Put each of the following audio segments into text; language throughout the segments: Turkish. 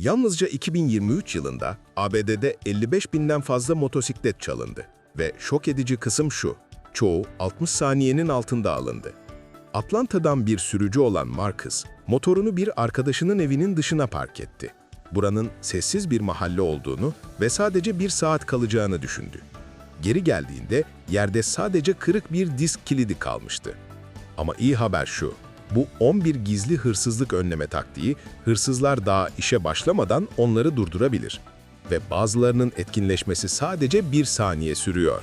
Yalnızca 2023 yılında ABD'de 55 binden fazla motosiklet çalındı. Ve şok edici kısım şu, çoğu 60 saniyenin altında alındı. Atlanta'dan bir sürücü olan Marcus, motorunu bir arkadaşının evinin dışına park etti. Buranın sessiz bir mahalle olduğunu ve sadece bir saat kalacağını düşündü. Geri geldiğinde yerde sadece kırık bir disk kilidi kalmıştı. Ama iyi haber şu, bu 11 gizli hırsızlık önleme taktiği, hırsızlar daha işe başlamadan onları durdurabilir. Ve bazılarının etkinleşmesi sadece bir saniye sürüyor.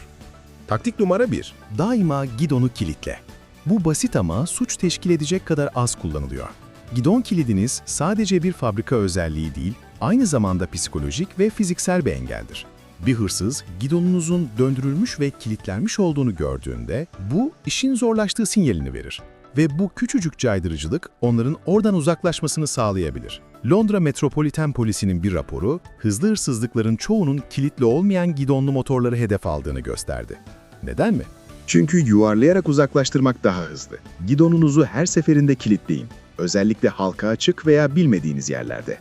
Taktik numara 1. Daima gidonu kilitle. Bu basit ama suç teşkil edecek kadar az kullanılıyor. Gidon kilidiniz sadece bir fabrika özelliği değil, aynı zamanda psikolojik ve fiziksel bir engeldir. Bir hırsız, gidonunuzun döndürülmüş ve kilitlenmiş olduğunu gördüğünde bu işin zorlaştığı sinyalini verir. Ve bu küçücük caydırıcılık onların oradan uzaklaşmasını sağlayabilir. Londra Metropoliten Polisi'nin bir raporu, hızlı hırsızlıkların çoğunun kilitli olmayan gidonlu motorları hedef aldığını gösterdi. Neden mi? Çünkü yuvarlayarak uzaklaştırmak daha hızlı. Gidonunuzu her seferinde kilitleyin. Özellikle halka açık veya bilmediğiniz yerlerde.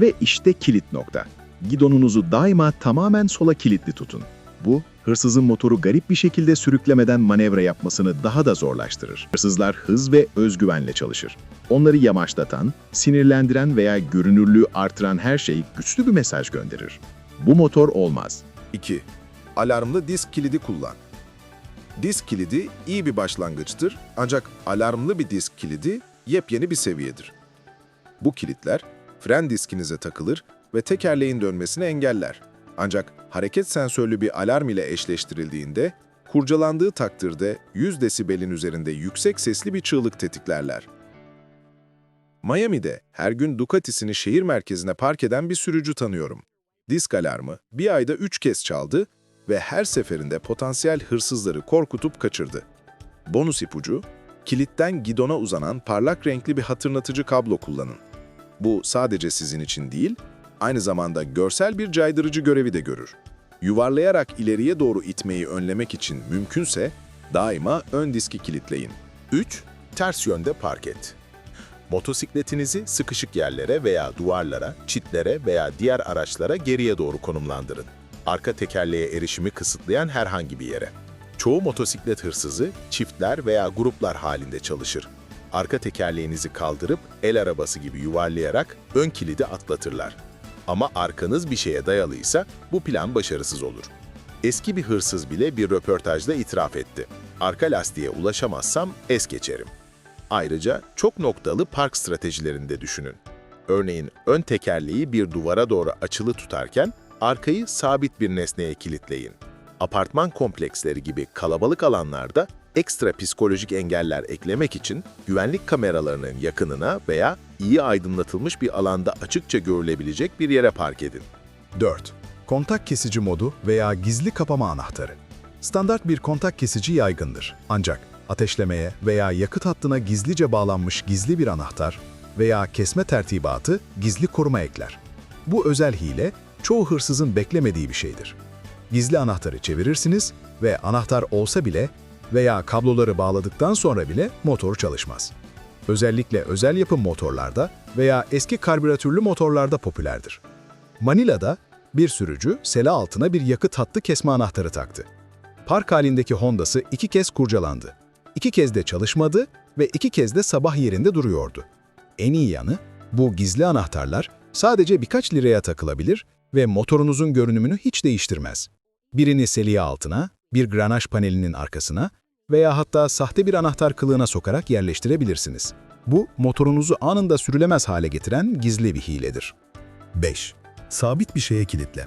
Ve işte kilit nokta. Gidonunuzu daima tamamen sola kilitli tutun. Bu, hırsızın motoru garip bir şekilde sürüklemeden manevra yapmasını daha da zorlaştırır. Hırsızlar hız ve özgüvenle çalışır. Onları yamaçlatan, sinirlendiren veya görünürlüğü artıran her şey güçlü bir mesaj gönderir. Bu motor olmaz. 2. Alarmlı disk kilidi kullan. Disk kilidi iyi bir başlangıçtır ancak alarmlı bir disk kilidi yepyeni bir seviyedir. Bu kilitler fren diskinize takılır ve tekerleğin dönmesini engeller. Ancak hareket sensörlü bir alarm ile eşleştirildiğinde kurcalandığı takdirde 100 desibelin üzerinde yüksek sesli bir çığlık tetiklerler. Miami'de her gün Ducati'sini şehir merkezine park eden bir sürücü tanıyorum. Disk alarmı bir ayda 3 kez çaldı ve her seferinde potansiyel hırsızları korkutup kaçırdı. Bonus ipucu, kilitten gidona uzanan parlak renkli bir hatırlatıcı kablo kullanın. Bu sadece sizin için değil, aynı zamanda görsel bir caydırıcı görevi de görür. Yuvarlayarak ileriye doğru itmeyi önlemek için mümkünse daima ön diski kilitleyin. 3. Ters yönde park et. Motosikletinizi sıkışık yerlere veya duvarlara, çitlere veya diğer araçlara geriye doğru konumlandırın. Arka tekerleğe erişimi kısıtlayan herhangi bir yere. Çoğu motosiklet hırsızı çiftler veya gruplar halinde çalışır. Arka tekerleğinizi kaldırıp el arabası gibi yuvarlayarak ön kilidi atlatırlar. Ama arkanız bir şeye dayalıysa bu plan başarısız olur. Eski bir hırsız bile bir röportajda itiraf etti. Arka lastiğe ulaşamazsam es geçerim. Ayrıca çok noktalı park stratejilerinde düşünün. Örneğin ön tekerleği bir duvara doğru açılı tutarken arkayı sabit bir nesneye kilitleyin. Apartman kompleksleri gibi kalabalık alanlarda ekstra psikolojik engeller eklemek için güvenlik kameralarının yakınına veya iyi aydınlatılmış bir alanda açıkça görülebilecek bir yere park edin. 4. Kontak kesici modu veya gizli kapama anahtarı. Standart bir kontak kesici yaygındır. Ancak ateşlemeye veya yakıt hattına gizlice bağlanmış gizli bir anahtar veya kesme tertibatı gizli koruma ekler. Bu özel hile çoğu hırsızın beklemediği bir şeydir. Gizli anahtarı çevirirsiniz ve anahtar olsa bile veya kabloları bağladıktan sonra bile motor çalışmaz. Özellikle özel yapım motorlarda veya eski karbüratörlü motorlarda popülerdir. Manila'da bir sürücü sela altına bir yakıt hattı kesme anahtarı taktı. Park halindeki Honda'sı iki kez kurcalandı. İki kez de çalışmadı ve iki kez de sabah yerinde duruyordu. En iyi yanı, bu gizli anahtarlar sadece birkaç liraya takılabilir ve motorunuzun görünümünü hiç değiştirmez. Birini selye altına, bir granaj panelinin arkasına veya hatta sahte bir anahtar kılığına sokarak yerleştirebilirsiniz. Bu, motorunuzu anında sürülemez hale getiren gizli bir hiledir. 5. Sabit bir şeye kilitle.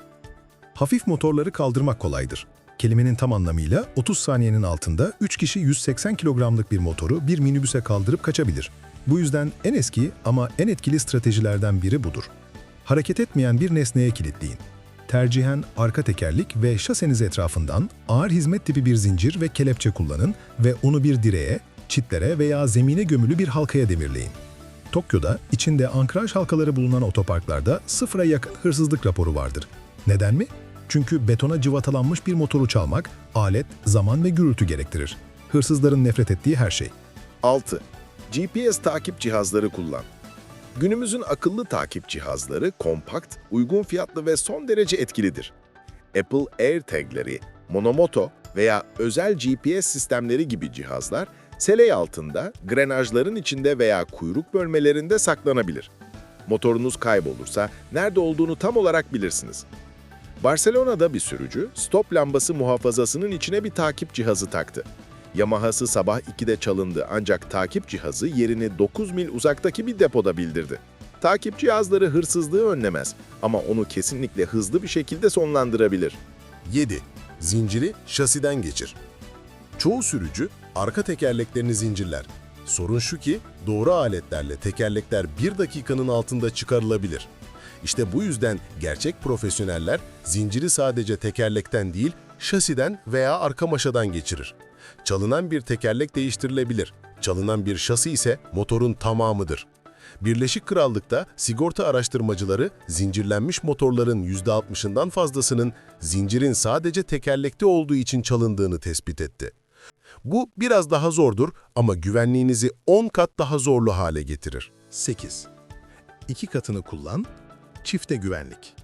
Hafif motorları kaldırmak kolaydır. Kelimenin tam anlamıyla 30 saniyenin altında 3 kişi 180 kilogramlık bir motoru bir minibüse kaldırıp kaçabilir. Bu yüzden en eski ama en etkili stratejilerden biri budur. Hareket etmeyen bir nesneye kilitleyin. Tercihen arka tekerlik ve şaseniz etrafından ağır hizmet tipi bir zincir ve kelepçe kullanın ve onu bir direğe, çitlere veya zemine gömülü bir halkaya demirleyin. Tokyo'da içinde ankraj halkaları bulunan otoparklarda sıfıra yakın hırsızlık raporu vardır. Neden mi? Çünkü betona cıvatalanmış bir motoru çalmak, alet, zaman ve gürültü gerektirir. Hırsızların nefret ettiği her şey. 6. GPS takip cihazları kullan. Günümüzün akıllı takip cihazları kompakt, uygun fiyatlı ve son derece etkilidir. Apple AirTag'leri, Monomoto veya özel GPS sistemleri gibi cihazlar seley altında, grenajların içinde veya kuyruk bölmelerinde saklanabilir. Motorunuz kaybolursa nerede olduğunu tam olarak bilirsiniz. Barcelona'da bir sürücü stop lambası muhafazasının içine bir takip cihazı taktı. Yamaha'sı sabah 2'de çalındı ancak takip cihazı yerini 9 mil uzaktaki bir depoda bildirdi. Takip cihazları hırsızlığı önlemez ama onu kesinlikle hızlı bir şekilde sonlandırabilir. 7. Zinciri şasiden geçir. Çoğu sürücü arka tekerleklerini zincirler. Sorun şu ki doğru aletlerle tekerlekler bir dakikanın altında çıkarılabilir. İşte bu yüzden gerçek profesyoneller zinciri sadece tekerlekten değil, şasiden veya arka maşadan geçirir. Çalınan bir tekerlek değiştirilebilir. Çalınan bir şasi ise motorun tamamıdır. Birleşik Krallık'ta sigorta araştırmacıları zincirlenmiş motorların %60'ından fazlasının zincirin sadece tekerlekte olduğu için çalındığını tespit etti. Bu biraz daha zordur ama güvenliğinizi 10 kat daha zorlu hale getirir. 8. İki katını kullan, çifte güvenlik.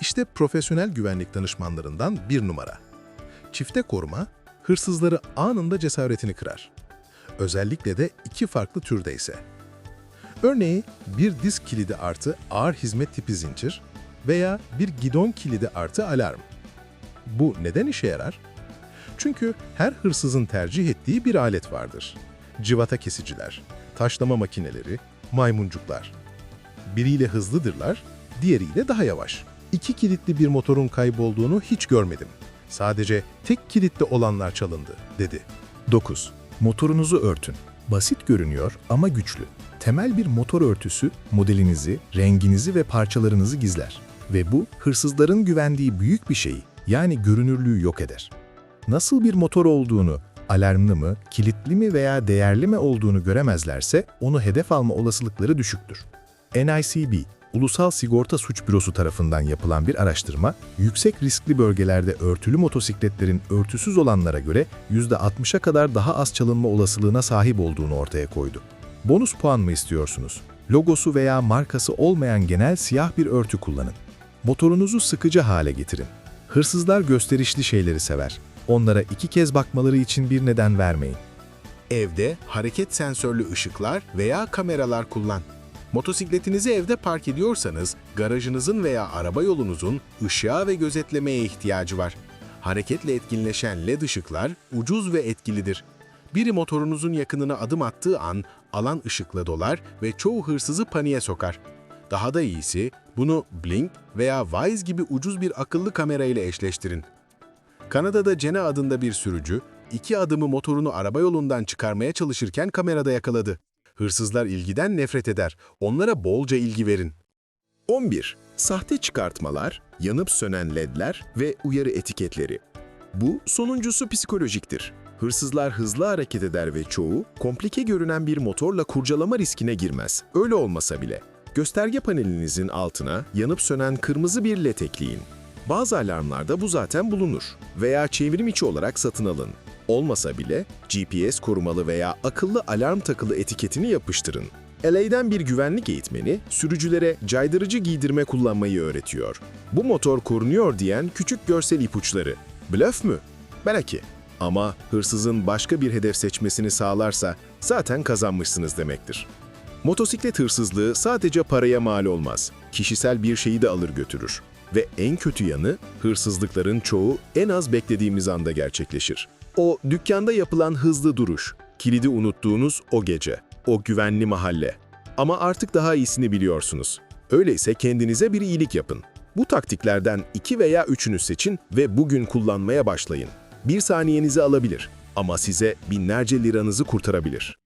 İşte profesyonel güvenlik danışmanlarından bir numara. Çifte koruma, hırsızları anında cesaretini kırar. Özellikle de iki farklı türde ise. Örneği bir disk kilidi artı ağır hizmet tipi zincir veya bir gidon kilidi artı alarm. Bu neden işe yarar? Çünkü her hırsızın tercih ettiği bir alet vardır. Civata kesiciler, taşlama makineleri, maymuncuklar. Biriyle hızlıdırlar, diğeriyle daha yavaş. İki kilitli bir motorun kaybolduğunu hiç görmedim. Sadece tek kilitli olanlar çalındı, dedi. 9. Motorunuzu örtün. Basit görünüyor ama güçlü. Temel bir motor örtüsü modelinizi, renginizi ve parçalarınızı gizler. Ve bu hırsızların güvendiği büyük bir şeyi, yani görünürlüğü yok eder. Nasıl bir motor olduğunu, alarmlı mı, kilitli mi veya değerli mi olduğunu göremezlerse onu hedef alma olasılıkları düşüktür. NICB, Ulusal Sigorta Suç Bürosu tarafından yapılan bir araştırma, yüksek riskli bölgelerde örtülü motosikletlerin örtüsüz olanlara göre %60'a kadar daha az çalınma olasılığına sahip olduğunu ortaya koydu. Bonus puan mı istiyorsunuz? Logosu veya markası olmayan genel siyah bir örtü kullanın. Motorunuzu sıkıcı hale getirin. Hırsızlar gösterişli şeyleri sever. Onlara iki kez bakmaları için bir neden vermeyin. Evde hareket sensörlü ışıklar veya kameralar kullan. Motosikletinizi evde park ediyorsanız, garajınızın veya araba yolunuzun ışığa ve gözetlemeye ihtiyacı var. Hareketle etkinleşen LED ışıklar ucuz ve etkilidir. Biri motorunuzun yakınına adım attığı an alan ışıkla dolar ve çoğu hırsızı paniğe sokar. Daha da iyisi bunu Blink veya Wyze gibi ucuz bir akıllı kamera ile eşleştirin. Kanada'da Jenna adında bir sürücü, iki adımı motorunu araba yolundan çıkarmaya çalışırken kamerada yakaladı. Hırsızlar ilgiden nefret eder, onlara bolca ilgi verin. 11. Sahte çıkartmalar, yanıp sönen ledler ve uyarı etiketleri. Bu sonuncusu psikolojiktir. Hırsızlar hızlı hareket eder ve çoğu, komplike görünen bir motorla kurcalama riskine girmez. Öyle olmasa bile. Gösterge panelinizin altına yanıp sönen kırmızı bir led ekleyin. Bazı alarmlarda bu zaten bulunur veya çevrim içi olarak satın alın. Olmasa bile GPS korumalı veya akıllı alarm takılı etiketini yapıştırın. LA'den bir güvenlik eğitmeni sürücülere caydırıcı giydirme kullanmayı öğretiyor. Bu motor korunuyor diyen küçük görsel ipuçları. Blöf mü? Belki. Ama hırsızın başka bir hedef seçmesini sağlarsa zaten kazanmışsınız demektir. Motosiklet hırsızlığı sadece paraya mal olmaz. Kişisel bir şeyi de alır götürür. Ve en kötü yanı hırsızlıkların çoğu en az beklediğimiz anda gerçekleşir. O dükkanda yapılan hızlı duruş, kilidi unuttuğunuz o gece, o güvenli mahalle. Ama artık daha iyisini biliyorsunuz. Öyleyse kendinize bir iyilik yapın. Bu taktiklerden iki veya üçünü seçin ve bugün kullanmaya başlayın. Bir saniyenizi alabilir ama size binlerce liranızı kurtarabilir.